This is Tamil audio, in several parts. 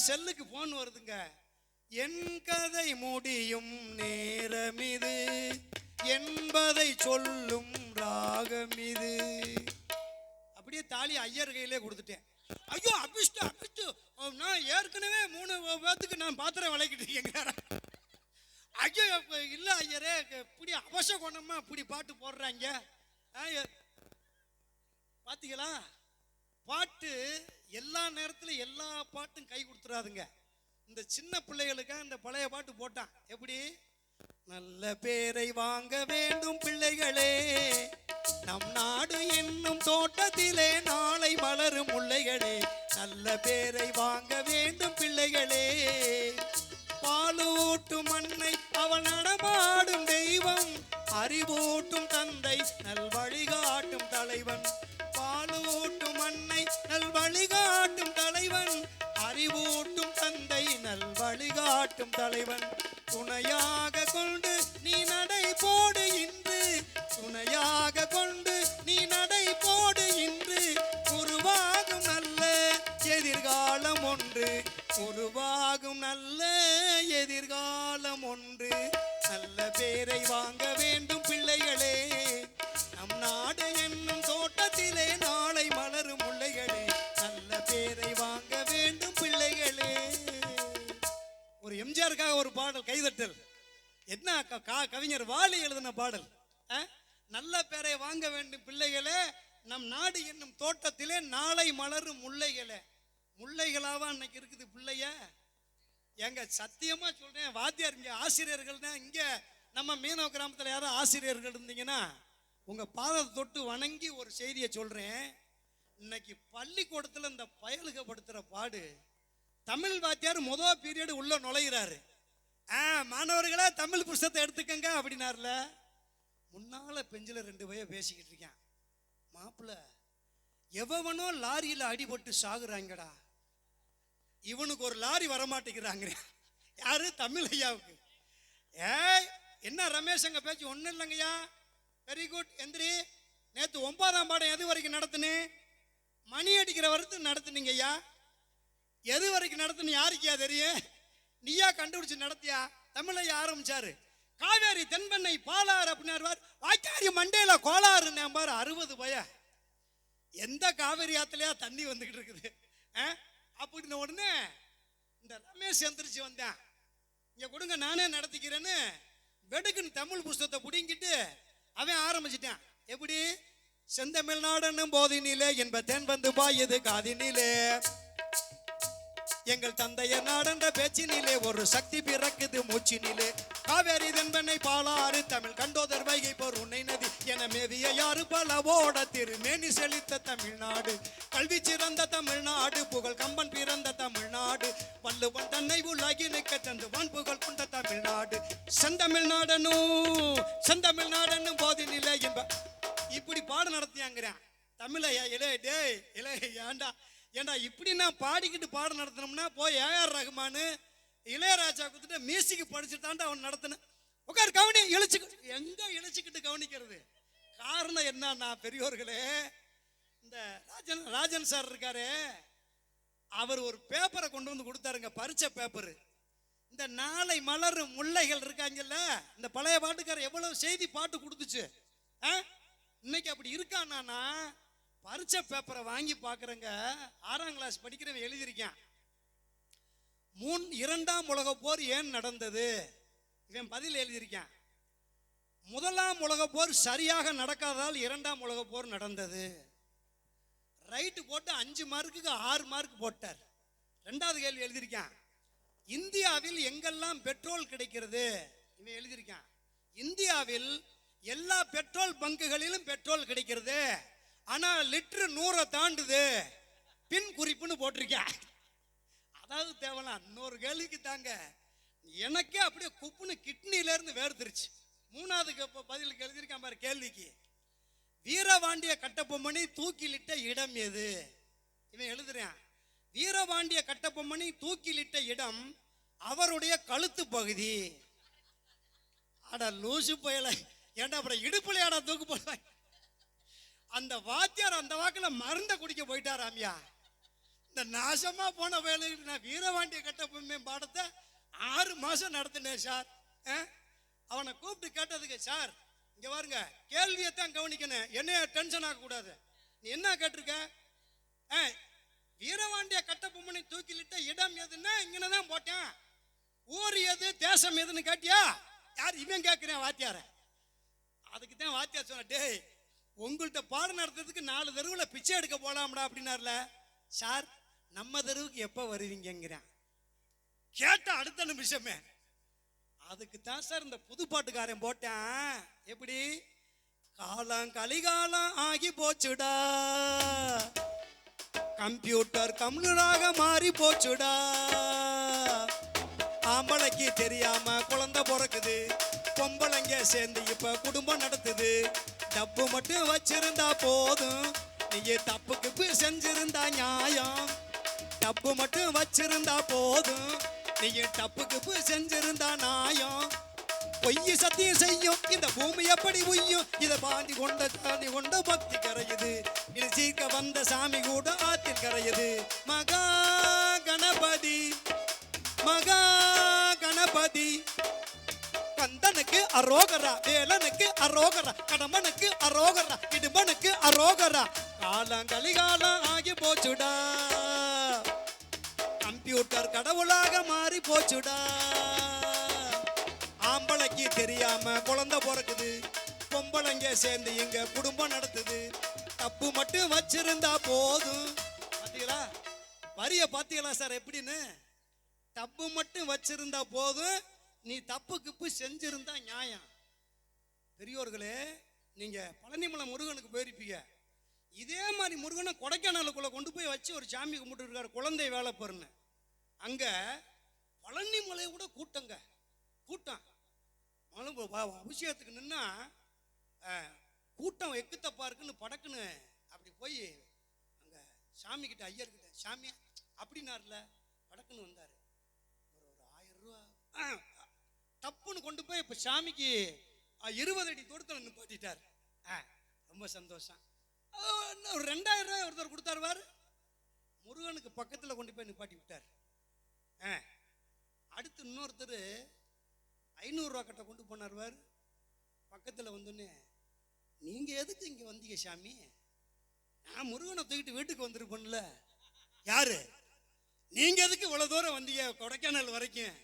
செல்லுக்கு போன் வருதுங்க. என் கதை முடியும் நேரம் இது என்பதை சொல்லும் ராகம் இது அப்படியே தாலி ஐயர் கையிலே கொடுத்துட்டேன். ஐயோ அபிஷ்டு அபிஷ்டு. நான் ஏற்கனவே மூணு பேத்துக்கு நான் பாத்திரம் விளக்கிட்டு இருக்கேங்க. ஐயோ இல்லை ஐயரே இப்படி அவச குணமா இப்படி பாட்டு போடுறாங்க. ஆ, பாட்டு எல்லா நேரத்திலும் எல்லா பாட்டும் கை கொடுத்துறாதுங்க. இந்த சின்ன பிள்ளைகளுக்கு இந்த பழைய பாட்டு போட்டான். எப்படி? நல்ல பேரை வாங்க வேண்டும் பிள்ளைகளே. நம் நாடு என்னும் தோட்டத்திலே நாளை மலரும் முள்ளைகளே நல்ல பேரை வாங்க வேண்டும் பிள்ளைகளே. பாலூட்டும் மண்ணை அவள் நடமாடும் தெய்வம். அறிவூட்டும் தந்தை நல் வழிகாட்டும் தலைவன். வழிகாட்டும் தலைவன். துணையாக கொண்டு நீ நடை போடு இன்று. துணையாக கொண்டு நீ நடை போடு இன்று. உருவாகும் நல்ல எதிர்காலம் ஒன்று. உருவாகும் நல்ல எதிர்காலம் ஒன்று. நல்ல பேரை வாங்க ஒரு பாடல் கைதட்டல். என்ன க- கா- கவிஞர் வாலி எழுதின பாடல்? ஆ? நல்ல பேரை வாங்க வேண்டும் பிள்ளைகளே நம் நாடு என்னும் தோட்டத்திலே நாளை மலரும் முல்லைகளே. முல்லைகளாவா அன்னைக்கு இருக்குது பிள்ளைய? எங்க சத்தியமா சொல்றேன் வாத்தியார் இங்க ஆசிரியர்கள் தான். இங்க நம்ம மீனவ கிராமத்தில் யாரும் ஆசிரியர்கள் இருந்தீங்கன்னா உங்க பாதத்தை தொட்டு வணங்கி ஒரு செய்தியை சொல்றேன். இன்னைக்கு பள்ளிக்கூடத்தில் இந்த பயலுகப்படுத்துகிற பாடு தமிழ் வாத்தியார் முதல் பீரியடு உள்ள நுழையிறாரு. ஆ மாணவர்களே தமிழ் புஸ்தத்தை எடுத்துக்கங்க அப்படின்னார்ல. முன்னால பெஞ்சில் ரெண்டு பைய பேசிக்கிட்டு இருக்கேன். மாப்பிள்ள எவனோ லாரியில் அடிபட்டு சாகுறாங்கடா. இவனுக்கு ஒரு லாரி வரமாட்டேங்கிறாங்க யாரு? தமிழ் ஐயாவுக்கு. ஏய் என்ன ரமேஷ் அங்கே பேச்சு ஒன்றும் இல்லைங்கய்யா வெரி குட் எந்திரி. நேற்று ஒன்பதாம் பாடம் எது வரைக்கும் நடத்துனே? மணி அடிக்கிற வரைக்கும் நடத்துனீங்க ஐயா. எது வரைக்கும் நடத்துன்னு யாருக்கியா தெரியும்? நீயா கண்டுபிடிச்சு நடத்தியா? தமிழைய ஆரம்பிச்சாரு. காவேரி தென்பெண்ணை பாலாறு அப்படின்னு வாய்க்காரி மண்டேல கோளாறு பாரு அறுபது பய. எந்த காவேரி ஆத்துலயா தண்ணி வந்துகிட்டு இருக்குது? ஆ? அப்படின்ன உடனே இந்த ரமேஷ் எந்திரிச்சு வந்தேன். இங்க கொடுங்க நானே நடத்திக்கிறேன்னு வெடுக்குன்னு தமிழ் புஸ்தகத்தை பிடிங்கிட்டு அவன் ஆரம்பிச்சிட்டான். எப்படி? செந்தமிழ்நாடுன்னும் போதினிலே என்ப தென் வந்து பாயுது காதினிலே. எங்கள் தந்தையர் நாடென்ற பேச்சினிலே ஒரு சக்தி பிறக்குது மூச்சினிலே. காவேரி தென்பெண்ணை பாலாறு தமிழ் கண்டோதர் வைகை போர் உன்னை நதி என மேதிய யாரு பல ஓட திருமேனி செழித்த தமிழ்நாடு. கல்வி சிறந்த தமிழ்நாடு புகழ் கம்பன் பிறந்த தமிழ்நாடு. வள்ளுவன் தன்னை உலகி நிற்க தந்து வான் புகழ் கொண்ட தமிழ்நாடு. செந்தமிழ்நாடனும் செந்தமிழ்நாடனும் போதினிலே என்ப இப்படி பாடம் நடத்தியாங்கிறேன். தமிழையா இலே டேய் இலே ஏண்டா? ஏண்டா இப்படி நான் பாடிக்கிட்டு பாடம் நடத்தினோம்னா போய் ஏஆர் ரகுமானு இளையராஜா கொடுத்துட்டு மியூசிக் படிச்சுட்டு தாண்டா அவன் நடத்தினேன் உட்கார் கவனி இழிச்சு எங்க இழிச்சுக்கிட்டு கவனிக்கிறது? காரணம் என்னன்னா பெரியோர்களே இந்த ராஜன் ராஜன் சார் இருக்காரு அவர் ஒரு பேப்பரை கொண்டு வந்து கொடுத்தாருங்க பரிச்ச பேப்பர் இந்த நாளை மலரும் முல்லைகள் இருக்காங்கல்ல இந்த பழைய பாட்டுக்காரர் எவ்வளவு செய்தி பாட்டு கொடுத்துச்சு ஆ? இன்னைக்கு அப்படி இருக்கானா பரிச்சை பேப்பரை வாங்கி பார்க்குறேங்க ஆறாம் கிளாஸ் படிக்கிறவன் எழுதியிருக்கான். மூன் இரண்டாம் உலக போர் ஏன் நடந்தது? இவன் பதில் எழுதியிருக்கேன். முதலாம் உலக போர் சரியாக நடக்காததால் இரண்டாம் உலக போர் நடந்தது. ரைட்டு போட்டு அஞ்சு மார்க்குக்கு ஆறு மார்க் போட்டார். ரெண்டாவது கேள்வி எழுதியிருக்கேன். இந்தியாவில் எங்கெல்லாம் பெட்ரோல் கிடைக்கிறது? இவன் எழுதியிருக்கான். இந்தியாவில் எல்லா பெட்ரோல் பங்குகளிலும் பெட்ரோல் கிடைக்கிறது. ஆனா லிட்டரு நூறை தாண்டுது. பின் குறிப்புன்னு போட்டிருக்கேன். அதாவது தேவலாம் இன்னொரு கேள்விக்கு தாங்க. எனக்கே அப்படியே குப்புன்னு கிட்னில இருந்து வேர்த்துருச்சு. மூணாவது கே- பதிலுக்கு எழுதியிருக்கேன் பாரு கேள்விக்கு. வீரபாண்டிய கட்டப்பொம்மனை தூக்கிலிட்ட இடம் எது? இவன் எழுதுறான். வீரபாண்டிய கட்டப்பொம்மனை தூக்கிலிட்ட இடம் அவருடைய கழுத்து பகுதி. அட லூசு பயல. ஏன்டா அப்புறம் இடுப்புலையாடா தூக்கு போடுவாங்க அந்த வாத்தியார் அந்த வாக்கில் மருந்த குடிக்க போயிட்டார் ராமியா இந்த நாசமா போன வேலைக்கு நான் வீரவாண்டிய கட்டப்பொம்மை பாடத்தை ஆறு மாசம் நடத்தினேன் சார். ஆ? அவனை கூப்பிட்டு கேட்டதுக்கு சார் இங்க பாருங்க கேள்வியை தான் கவனிக்கணும். என்னைய டென்ஷன் ஆகக்கூடாது நீ என்ன கேட்டிருக்க? ஆ, வீரவாண்டிய கட்டபொம்மனை தூக்கிலிட்ட இடம் எதுன்னா இங்கே தான் போட்டேன். ஊர் எது தேசம் எதுன்னு கேட்டியா? யார் இவன் கேட்குறேன் வாத்தியார? அதுக்கு தான் வாத்தியார் சொன்ன டேய் உங்கள்கிட்ட பாடம் நடத்துறதுக்கு நாலு தெருவில் பிச்சை எடுக்க போகலாம்டா அப்படின்னார்ல. சார் நம்ம தெருவுக்கு எப்போ வருவீங்கங்கிறேன். கேட்ட அடுத்த நிமிஷமே. அதுக்கு தான் சார் இந்த புது பாட்டுக்காரன் போட்டேன். எப்படி? காலம் கலிகாலம் ஆகி போச்சுடா. கம்ப்யூட்டர் கம்யூனராக மாறி போச்சுடா. ஆம்பளைக்கு தெரியாம குழந்தை பிறக்குது. பொம்பளைங்க சேர்ந்து இப்ப குடும்பம் நடத்துது. டப்பு மட்டும் வச்சிருந்தா போதும். நீ தப்புக்கு செஞ்சிருந்தா நியாயம். டப்பு மட்டும் வச்சிருந்தா போதும். நீ டப்புக்கு செஞ்சிருந்தா நியாயம். பொய் சத்தியம் செய்யும். இந்த பூமி எப்படி உய்யும்? இத பாண்டி கொண்ட தாண்டி கொண்ட பக்தி கரையுது. இது சீக்க வந்த சாமி கூட ஆத்தில் கரையுது. மகா கணபதி மகா கணபதி. கந்தனுக்கு அரோகரா வேலனுக்கு அரோகரா கடமனுக்கு அரோகரா இடுமனுக்கு அரோகரா. காலம் கலிகாலம் ஆகி போச்சுடா. கம்ப்யூட்டர் கடவுளாக மாறி போச்சுடா. ஆம்பளைக்கு தெரியாம குழந்தை பிறக்குது. பொம்பளைங்க சேர்ந்து இங்க குடும்பம் நடத்துது. தப்பு மட்டும் வச்சிருந்தா போதும். பாத்தீங்களா? வரிய பாத்தீங்களா சார் எப்படின்னு? தப்பு மட்டும் வச்சிருந்தா போதும். நீ தப்பு கிப்பு செஞ்சிருந்தா நியாயம். பெரியோர்களே நீங்க பழனிமலை முருகனுக்கு போயிருப்பீங்க. இதே மாதிரி முருகனை கொடைக்கானலுக்குள்ள கொண்டு போய் வச்சு ஒரு சாமி கும்பிட்டுருக்காரு குழந்தை வேலை பொருன்னு அங்க பழனிமலை கூட கூட்டங்க. கூட்டம். அபிஷேகத்துக்கு நின்னா கூட்டம் எக்குத்தப்பா இருக்குன்னு படக்குன்னு அப்படி போய் அங்க சாமி கிட்ட ஐயர்கிட்ட சாமி அப்படின்னார்ல படக்குன்னு வந்தாரு. ஒரு ஒரு ஆயிரம் ரூபா. ஆ, தப்புன்னு கொண்டு போய் இப்போ சாமிக்கு இருபது அடி தூரத்தில் நிப்பாட்டிட்டார் ஆ ரொம்ப சந்தோஷம். இன்னும் ஒரு ரெண்டாயிரம் ரூபாய் ஒருத்தர் கொடுத்தாருவார் முருகனுக்கு பக்கத்தில் கொண்டு போய் நிப்பாட்டி விட்டார். ஆ அடுத்து இன்னொருத்தர் ஐநூறுரூவா கட்ட கொண்டு போனார்வார் பக்கத்தில் வந்தோடனே நீங்கள் எதுக்கு இங்கே வந்தீங்க சாமி? நான் முருகனை தூக்கிட்டு வீட்டுக்கு வந்திருப்பேன்ல. யாரு? நீங்கள் எதுக்கு இவ்வளோ தூரம் வந்தீங்க? கொடைக்கானல் வரைக்கும்.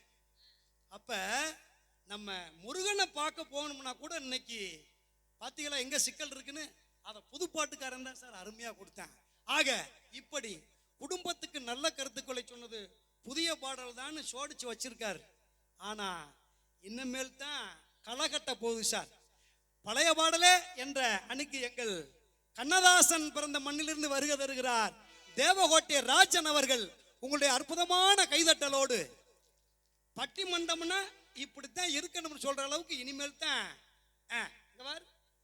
அப்போ நம்ம முருகனை பார்க்க போகணும்னா கூட இன்னைக்கு பார்த்தீங்களா எங்கே சிக்கல் இருக்குன்னு? அதை புதுப்பாட்டுக்காரன் தான் சார் அருமையாக கொடுத்தேன். ஆக இப்படி குடும்பத்துக்கு நல்ல கருத்துக்களை சொன்னது புதிய பாடல் தான் சோடிச்சு வச்சிருக்காரு. ஆனால் இன்னமேல் தான் களை கட்ட போகுது சார். பழைய பாடலே என்ற அணுக்கு எங்கள் கண்ணதாசன் பிறந்த மண்ணிலிருந்து வருக தருகிறார். தேவகோட்டை ராஜன் அவர்கள் உங்களுடைய அற்புதமான கைதட்டலோடு பட்டிமண்டம்னா இப்படித்தான் இருக்கணும்னு சொல்ற அளவுக்கு இனிமேல் தான் இந்த இங்க